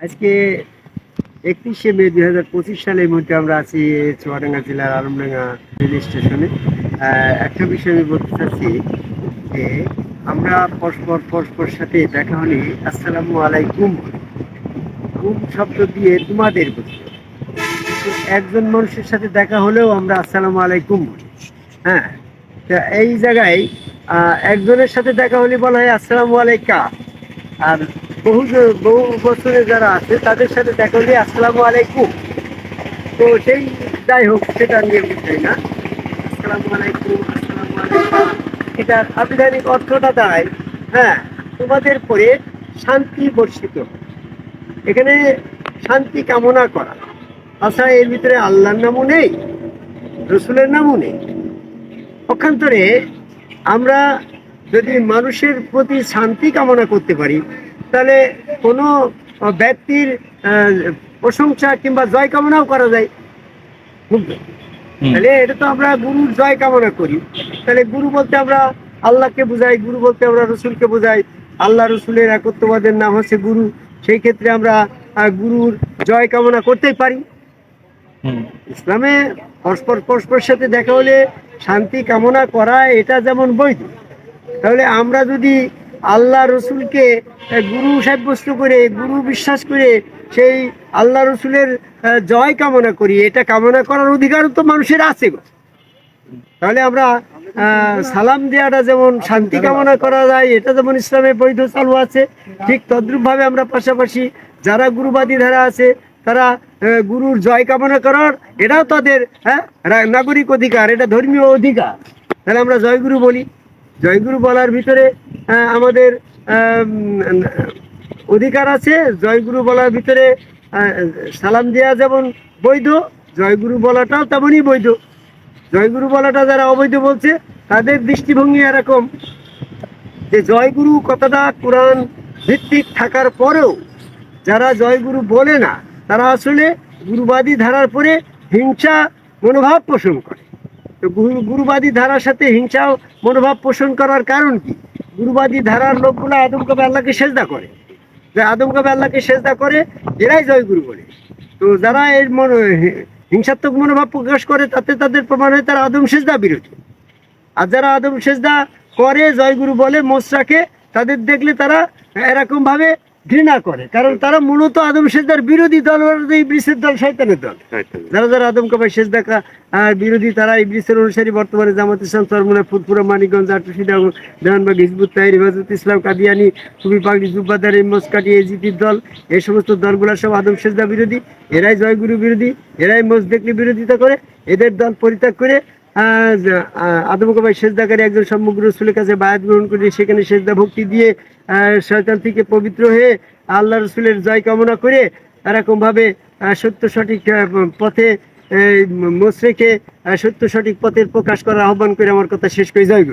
আজকে একত্রিশে মে দুই হাজার পঁচিশ সালের মধ্যে আমরা আছি চুয়াডাঙ্গা জেলার আলমডাঙ্গা রেল স্টেশনে। একটা বিষয় আমি বলতে চাচ্ছি যে আমরা পরস্পর পরস্পর সাথে দেখা হলে আসসালামু আলাইকুম কুম শব্দ দিয়ে তোমাদের বলি একজন মানুষের সাথে দেখা হলেও আমরা আসসালামু আলাইকুম বলি। হ্যাঁ তা এই জায়গায় একজনের সাথে দেখা হলে বলা হয় আসসালামু আলাইকা। আর বহু বহু বছরে যারা আছে, তাদের সাথে দেখা হলে আসসালামু আলাইকুম। তো সেই যাই হোক, সেটা নিয়ে বিষয় না। আসসালামু আলাইকুম আসসালামু আলাইকুম। এটার আবিধানিক অর্থটা দাঁড়ায় হ্যাঁ তোমাদের পরে শান্তি বর্ষিত। এখানে শান্তি কামনা করা। আচ্ছা এর ভিতরে আল্লাহর নামও নেই, রসুলের নামও নেই। পক্ষান্তরে আমরা যদি মানুষের প্রতি শান্তি কামনা করতে পারি তাহলে কোনো ব্যক্তির প্রশংসা কিংবা জয় কামনাও করা যায়। তাহলে এটা তো আমরা গুরুর জয় কামনা করি। তাহলে গুরু বলতে আমরা আল্লাহকে বোঝাই গুরু বলতে আমরা রসুলকে বোঝাই। আল্লাহ রসুলের একত্রবাদের নাম হচ্ছে গুরু। সেই ক্ষেত্রে আমরা গুরুর জয় কামনা করতেই পারি। ইসলামে পরস্পর পরস্পরের সাথে দেখা হলে শান্তি কামনা করা এটা যেমন বৈধ তাহলে আমরা যদি আল্লাহ রসুলকে গুরু সাব্যস্ত করে, গুরু বিশ্বাস করে সেই আল্লাহ রসুলের জয় কামনা করি। এটা কামনা করার অধিকার তো মানুষের আছে তাহলে আমরা সালাম দেওয়াটা যেমন শান্তি কামনা করা যায়, এটা যেমন ইসলামে বৈধ চালু আছে, ঠিক তদ্রূপভাবে আমরা পাশাপাশি যারা গুরুবাদী ধারা আছে, তারা গুরুর জয় কামনা করার, এটাও তাদের হ্যাঁ নাগরিক অধিকার, এটা ধর্মীয় অধিকার। তাহলে আমরা জয়গুরু বলি। জয়গুরু বলার ভিতরে আমাদের অধিকার আছে, জয়গুরু বলার ভিতরে সালাম দেওয়া যেমন বৈধ, জয়গুরু বলাটাও তেমনই বৈধ। জয়গুরু বলাটা যারা অবৈধ বলছে, তাদের দৃষ্টিভঙ্গি এরকম যে জয়গুরু কথাটা কোরআন ভিত্তিক থাকার পরেও যারা জয়গুরু বলে না, তারা আসলে গুরুবাদী ধারার পরে হিংসা মনোভাব পোষণ করে। তো গুরু গুরুবাদী ধারার সাথে হিংসা মনোভাব পোষণ করার কারণ কি? গুরুবাদী ধারার লোকগুলো আদম কবে আল্লাহকে সেজদা করে। যে আদম কবে আল্লাহকে সেজদা করে, এরাই জয়গুরু বলে। তো যারা এর মনে হিংসাত্মক মনোভাব প্রকাশ করে, তাতে তাদের প্রমাণ হয় তারা আদম সেজদা বিরোধী। আর যারা আদম সেজদা করে জয়গুরু বলে মোসরাকে, তাদের দেখলে তারা এরকম ভাবে ঘৃণা করে। কারণ তারা মূলত আদম সেজদার বিরোধী দল ইবলিসের দল শয়তানের দল। যারা যারা আদম কবাই শেষ দেখা আর বিরোধী তারা ইবলিসের অনুসারী বর্তমানে জামাত ইসলাম সরমুনা ফুটপুরা মানিকগঞ্জ আটুসিদা দেওয়ানবাগ হিজবুত তাহির হেফাজত ইসলাম কাদিয়ানি টুপি পাগড়ি জুব্বাদার মস্কাটি এজিপির দল এই সমস্ত দলগুলো সব আদম সেজদা বিরোধী। এরাই জয়গুরু বিরোধী এরাই মস দেখলে বিরোধিতা করে এদের দল পরিত্যাগ করে আহ, যে, আহ, আদম কবাই সেজদাকারী একজন সমগ্র রসুলের কাছে বায়াত গ্রহণ করে সেখানে সেজদা ভক্তি দিয়ে শয়তান থেকে পবিত্র হয়ে আল্লাহ রসুলের জয় কামনা করে এরকমভাবে সত্য সঠিক পথে মোসরেকে সত্য সঠিক পথের প্রকাশ করার আহ্বান করে আমার কথা শেষ করে। জয়